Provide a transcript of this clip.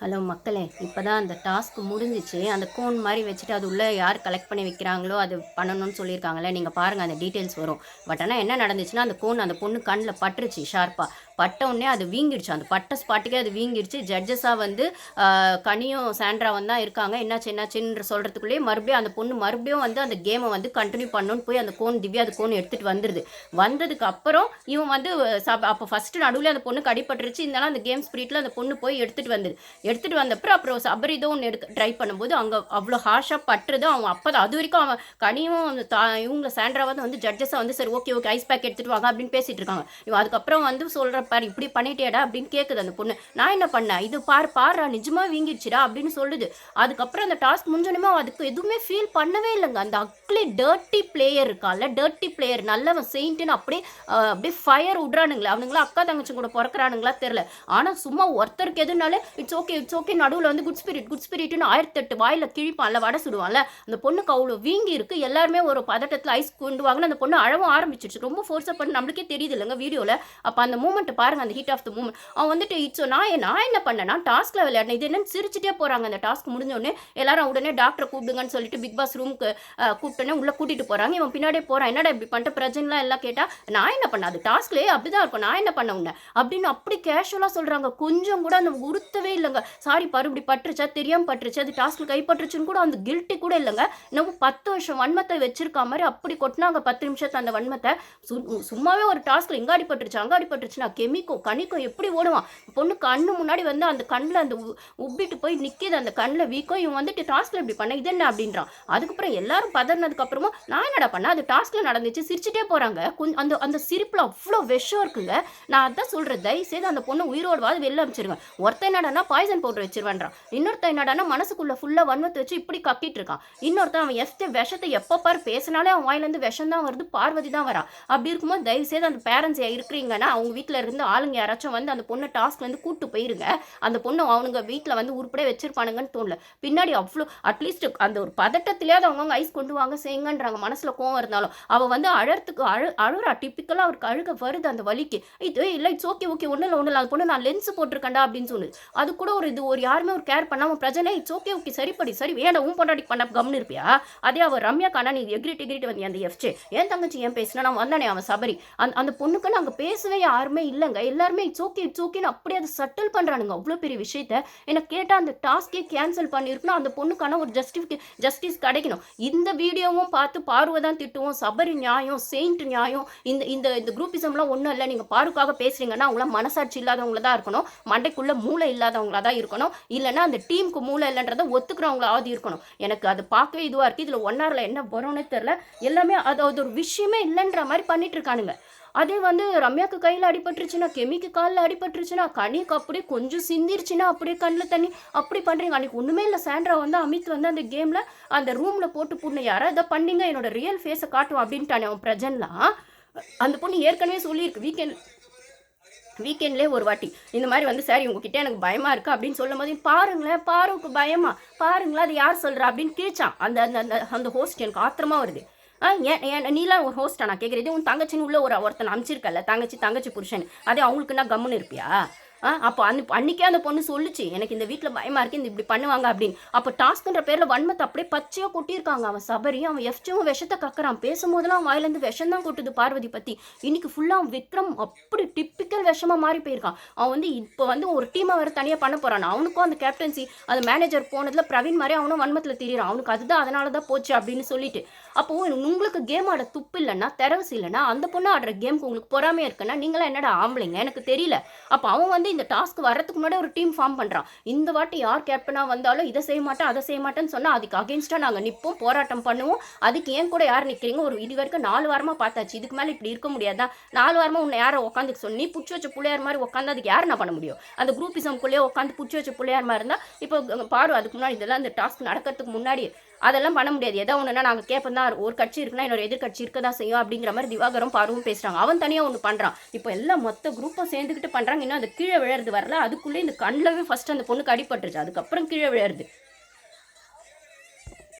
Hello மக்களே இப்போ தான் அந்த டாஸ்க் முடிஞ்சிச்சு. அந்த கோன் மாதிரி வச்சுட்டு அது உள்ளே யார் கலெக்ட் பண்ணி வைக்கிறாங்களோ அது பண்ணணும்னு சொல்லியிருக்காங்களே நீங்கள் பாருங்கள் அந்த டீட்டெயில்ஸ் வரும். பட் ஆனால் என்ன நடந்துச்சுன்னா அந்த கோன் அந்த பொண்ணு கண்ணில் பட்டுருச்சு ஷார்ப்பாக பட்ட உடனே அது வீங்கிடுச்சு. அந்த பட்ட ஸ்பாட்டுக்கே அது வீங்கிடுச்சு. ஜட்ஜஸாக வந்து கனியும் சாண்ட்ராவும் தான் இருக்காங்க. என்னாச்சு என்னாச்சுன்ற சொல்கிறதுக்குள்ளேயே மறுபடியும் அந்த பொண்ணு மறுபடியும் வந்து அந்த கேமை வந்து கண்டினியூ பண்ணணும்னு போய் அந்த கோன் திவ்யா அந்த கோன் எடுத்துகிட்டு வந்துடுது வந்ததுக்கு அப்புறம் இவன் வந்து அப்போ ஃபஸ்ட்டு நடுவில் அந்த பொண்ணு கடிப்பட்டுருச்சு இருந்தாலும் அந்த கேம் ஸ்பிரிட்டில் அந்த பொண்ணு போய் எடுத்துகிட்டு வந்தது எடுத்துகிட்டு வந்தப்பறம் அப்புறம் சபரி ஒன்று எடுக்க ட்ரை பண்ணும்போது அங்கே அவ்வளோ ஹார்ஷாக பட்டுறது அவன் அப்போ தான் அது வரைக்கும் அவன் கனியும் அந்த தா இவங்கள சாண்ட்ராவது வந்து ஜட்ஜஸாக வந்து சரி ஓகே ஓகே ஐஸ் பேக் எடுத்துகிட்டு வாங்க அப்படின்னு பேசிகிட்டு இருக்காங்க. இவன் அதுக்கப்புறம் வந்து சொல்கிற பாரு இப்படி பண்ணிட்டேடா அப்படின்னு கேட்குது அந்த பொண்ணு. நான் என்ன பண்ணேன்? இது பார் பாருடா நிஜமாக வீங்கிடுச்சுடா அப்படின்னு சொல்லுது. அதுக்கப்புறம் அந்த டாஸ்க் முடிஞ்சோடனே அதுக்கு எதுவுமே ஃபீல் பண்ணவே இல்லைங்க. அந்த அக்லி டர்ட்டி பிளேயர் இருக்கால டர்ட்டி பிளேயர் நல்லவன் செயின்ட்டுன்னு அப்படியே அப்படியே ஃபயர் விட்றானுங்களே. அவனுங்களா அக்கா தங்கச்சி கூட பிறக்கிறானுங்களா தெரில ஆனால் சும்மா ஒருத்தருக்கு எதுனாலே இட்ஸ் ஓகே இட்ஸ் ஓகே நடுவில் வந்து குட் ஸ்பிரிட் குட் ஸ்பிரிட்னு ஆயிரத்தெட்டு வாயில் கிழிப்பான்ல வடை சுடுவான்ல. அந்த பொண்ணுக்கு அவ்வளோ வீங்கி இருக்குது எல்லாருமே ஒரு பதட்டத்தில் ஐஸ் கொண்டு வாங்கன்னு அந்த பொண்ணு அழவும் ஆரம்பிச்சிருச்சு. ரொம்ப ஃபோர்ஸாக பண்ணி நம்மளுக்கே தெரியுது இல்லைங்க வீடியோவில் அப்போ அந்த மூமெண்ட்டை பாருங்கள் அந்த ஹீட் ஆஃப் த மூமெண்ட் அவன் வந்துட்டு இட்ஸ் நான் நான் என்ன பண்ணேன்னா டாஸ்க்கில் விளையாடினேன். இது என்னன்னு சிரிச்சிட்டே போகிறாங்க அந்த டாஸ்க் முடிஞ்சோடனே எல்லாரும் உடனே டாக்டரை கூப்பிடுங்கன்னு சொல்லிட்டு பிக் பாஸ் ரூமுக்கு கூப்பிட்டோன்னே உள்ள கூட்டிகிட்டு போகிறாங்க இவன் பின்னாடியே போகிறான் என்னடா இப்படி பண்ணிட்டு பிரச்சனைலாம் எல்லாம் கேட்டால் நான் என்ன பண்ணேன் அது டாஸ்க்லேயே அப்படிதான் இருக்கும். நான் என்ன பண்ண உடனே அப்படின்னு அப்படி கேஷுவலாக சொல்கிறாங்க கொஞ்சம் கூட அந்த உறுத்தவே இல்லைங்க. சாரி பாரு இப்படி பட்டுருச்சா தெரியாம பட்டுருச்சு அது டாஸ்க்ல கைப்பற்றுச்சுன்னு கூட அந்த கில்ட்டி கூட இல்லைங்க. நம்ம பத்து வருஷம் வன்மத்தை வச்சிருக்க மாதிரி அப்படி கொட்டினாங்க பத்து நிமிஷத்தை அந்த வன்மத்தை. சும்மாவே ஒரு டாஸ்க்ல இங்க அடிபட்டுருச்சு அங்க அடிபட்டுருச்சுன்னா கெமிக்கும் கணிக்கும் எப்படி ஓடுவான்? பொண்ணு கண்ணு முன்னாடி வந்து அந்த கண்ணில் அந்த உ- உப்பிட்டு போய் நிற்கிது அந்த கண்ணில் வீக்கம் இவன் வந்துட்டு டாஸ்க்ல இப்படி பண்ண இது என்ன அப்படின்றான். அதுக்கப்புறம் எல்லாரும் பதறினதுக்கு நான் என்னடா பண்ண அது டாஸ்க்ல நடந்துச்சு சிரிச்சுட்டே போறாங்க. கொஞ்சம் அந்த அந்த சிரிப்பில் அவ்வளோ விஷம் இருக்குங்க. நான் அதான் சொல்றேன் தயவு செய்து அந்த பொண்ணு உயிரோடுவாது வெளில அனுப்பிச்சிருவேன் ஒருத்தன் என்னடா பாய்சன் பவுடர் வச்சிருவேன்றான். இன்னொருத்தன் என்னடானா மனசுக்குள்ள ஃபுல்லாக வன்மத்தை வச்சு இப்படி கத்திட்டு இருக்கான். இன்னொருத்தன் அவன் எஃப்ட விஷத்தை எப்போ பார் பேசினாலே அவன் வாயிலேருந்து விஷம் தான் வருது பார்வதி தான் வரா. அப்படி இருக்கும்போது தயவு செய்து அந்த பேரண்ட்ஸ் இருக்கிறீங்கன்னா அவங்க வீட்டில் இருந்து ஆளுங்க யாராச்சும் வந்து அந்த பொண்ணை டாஸ்க்லேருந்து கூப்பிட்டு போயிருங்க. அந்த பொண்ணு அவனுங்க வீட்டில் வந்து உருப்படியே வச்சிருப்பானுங்கன்னு தோணல. பின்னாடி அவ்வளோ அட்லீஸ்ட் அந்த ஒரு பதட்டத்திலேயாவது அவங்கவுங்க ஐஸ் கொண்டு வாங்க செய்யுங்கன்றாங்க. மனசில் கோவம் இருந்தாலும் அவள் வந்து அழறதுக்கு அழு அழுறா. டிப்பிக்கலாக அவருக்கு அழுக வருது அந்த வலிக்கு. இது இல்லை இட்ஸ் ஓகே ஓகே ஒன்றும் இல்லை ஒன்றும் இல்லை அது பொண்ணு நான் லென்ஸ் போட்டிருக்கேன்டா அப்படின்னு சொல்லுது அது கூட ஒரு இது ஒரு யாருமே ஒரு கேர் பண்ணாமல் பிரச்சனை இட்ஸ் ஓகே ஓகே சரிப்படி சரி வேண்டாம் உன் பொண்டாட்டி பண்ண கம்னு இருப்பியா? அதே அவள் ரம்யா கண்ணா நீ எக்ரிட் எக்ரிட் வந்தியா அந்த எஃப்ஜே ஏன் தங்கச்சி ஏன் பேசினா? நான் வந்தானே அவன் சபரி. அந்த அந்த பொண்ணுக்கு நாங்கள் பேசவே யாருமே இல்லைங்க. எல்லாருமே இட்ஸ் ஓகே இட்ஸ் ஓகேன்னு அப்படியே அதை சட்டில் பண்ணுறானுங்க அவ்வளோ பெரிய விஷயத்த என்னை கேட்டால் அந்த டாஸ்கே கேன்சல் பண்ணியிருக்கணும் அந்த பொண்ணுக்கான ஒரு ஜஸ்டிஃபிகே ஜஸ்டிஸ் கிடைக்கணும். இந்த வீடியோவும் பார்த்து பார்வை தான் திட்டுவோம். சபரி நியாயம் செயின்ட் நியாயம் இந்த இந்த இந்த குரூப்பிசம்லாம் ஒன்றும் இல்லை. நீங்கள் பாருக்காக பேசுறீங்கன்னா அவங்களாம் மனசாட்சி இல்லாதவங்கள தான் இருக்கணும். மண்டைக்குள்ளே மூளை இல்லாதவங்களா தான் இருக்கணும். இல்லைன்னா அந்த டீமுக்கு மூளை இல்லைன்றதை ஒத்துக்கிறவங்களாவது இருக்கணும். எனக்கு அது பார்க்கவே இதுவாக இருக்குது இதில் ஒன் ஹவரில் என்ன வரும்னே தெரில எல்லாமே அது அது ஒரு விஷயமே இல்லைன்ற மாதிரி பண்ணிட்டு இருக்கானுங்க. அதே வந்து ரம்யாக்கு கையில் அடிபட்டுருச்சுன்னா கெமிக்கு காலில் அடிபட்டுருச்சுன்னா கனிக்கு அப்படியே கொஞ்சம் சிந்திருச்சுன்னா அப்படியே கண்ணில் தண்ணி அப்படி பண்ணுறீங்க அன்றைக்கி ஒன்றுமே இல்லை. சாண்ட்ரா வந்து அமித் வந்து அந்த கேமில் அந்த ரூமில் போட்டு புண்ணு யாரோ இதை பண்ணீங்க. என்னோட ரியல் ஃபேஸை காட்டும் அப்படின்ட்டானே அவன் பிரஜன்லாம். அந்த பொண்ணு ஏற்கனவே சொல்லியிருக்கு. வீக்கெண்ட் வீக்கெண்ட்லேயே ஒரு வாட்டி. இந்த மாதிரி வந்து சார் உங்ககிட்ட எனக்கு பயமாக இருக்குது அப்படின்னு சொல்லும் போது பாருங்களேன் பாருக்கு பயமா. பாருங்களேன் அது யார் சொல்கிறா அப்படின்னு கேச்சான் அந்த அந்த அந்த அந்த ஹோஸ்ட் எனக்கு ஆத்திரமா வருது. ஆ ஏன் ஏன் நீலாம் ஒரு ஹோஸ்டா நான் கேட்குறது உன் தங்கச்சின்னு உள்ள ஒரு ஒருத்தன் அமிச்சிருக்கல தங்கச்சி தங்கச்சி புருஷன் அதே அவங்களுக்கு நான் கம்முன்னு இருப்பியா? அப்போ அன் அன்னைக்கே அந்த பொண்ணு சொல்லுச்சு எனக்கு இந்த வீட்டில் பயமாக இருக்கு இந்த இப்படி பண்ணுவாங்க அப்படின்னு. அப்போ டாஸ்க்குன்ற பேரில் வன்மத்தை அப்படியே பச்சையாக கொட்டியிருக்காங்க. அவன் சபரி அவன் எஃப்டியும் விஷத்தை கக்கறான். பேசும்போதெல்லாம் அவன் வாயிலேருந்து விஷம் தான் கொட்டுது பார்வதி பற்றி இன்னைக்கு ஃபுல்லாக விக்ரம் அப்படி டிப்பிக்கல் விஷமாக மாறி போயிருக்கான். அவன் வந்து இப்போ வந்து ஒரு டீமை வேறு தனியாக பண்ண போகிறான் அவனுக்கும் அந்த கேப்டன்சி அந்த மேனேஜர் போனதில் பிரவீன் மாதிரி அவனும் வன்மத்தில் திரியிறான். அவனுக்கு அதுதான் அதனால தான் போச்சு அப்படின்னு சொல்லிட்டு. அப்போ உங்களுக்கு கேம் ஆட துப்பு இல்லைன்னா தெரவசு இல்லைன்னா அந்த பொண்ணு ஆடுற கேமுக்கு உங்களுக்கு பொறாமையாக இருக்குன்னா நீங்களாம் என்னடா ஆம்பளைங்க? எனக்கு தெரியல. அப்போ அவன் வந்து வந்து இந்த டாஸ்க் வரதுக்கு முன்னாடி ஒரு டீம் ஃபார்ம் பண்ணுறான் இந்த வாட்டி யார் கேப்டனாக வந்தாலும் இதை செய்ய மாட்டேன் அதை செய்ய மாட்டேன்னு சொன்னால் அதுக்கு அகேன்ஸ்டாக நாங்கள் நிற்போம் போராட்டம் பண்ணுவோம். அதுக்கு ஏன் கூட யார் நிற்கிறீங்க ஒரு இது வரைக்கும் நாலு வாரமாக பார்த்தாச்சு. இதுக்கு மேலே இப்படி இருக்க முடியாதான் நாலு வாரமாக உன்னை யாரை உட்காந்துக்க சொல்லி புச்சு வச்ச பிள்ளையார் மாதிரி உட்காந்து அதுக்கு யார் என்ன பண்ண முடியும்? அந்த குரூப்பிசம்குள்ளேயே உட்காந்து புச்சு வச்ச பிள்ளையார் மாதிரி இருந்தால் இப்போ பாரு அதுக்கு முன்னாடி இதெல்லாம் இந்த டாஸ்க் நடக்கிறதுக்கு முன்னாடி அதெல்லாம் பண்ண முடியாது. ஏதோ ஒன்றுனா நாங்கள் கேட்போம் தான் ஒரு கட்சி இருக்குன்னா இன்னொரு எதிர்கட்சி இருக்க தான் செய்யும் அப்படிங்கிற மாதிரி திவாகரும் பார்வும் பேசுகிறாங்க அவன் தனியாக ஒன்று பண்ணுறான் இப்போ எல்லாம் மொத்த குரூப்பும் சேர்ந்துக்கிட்டு பண்ணுறாங்க இன்னும் அது கீழே விழுறது வரல. அதுக்குள்ளே இந்த கண்ணிலவே ஃபஸ்ட்டு அந்த பொண்ணுக்கு அடிபட்டுருச்சு. அதுக்கப்புறம் கீழே விழுறது.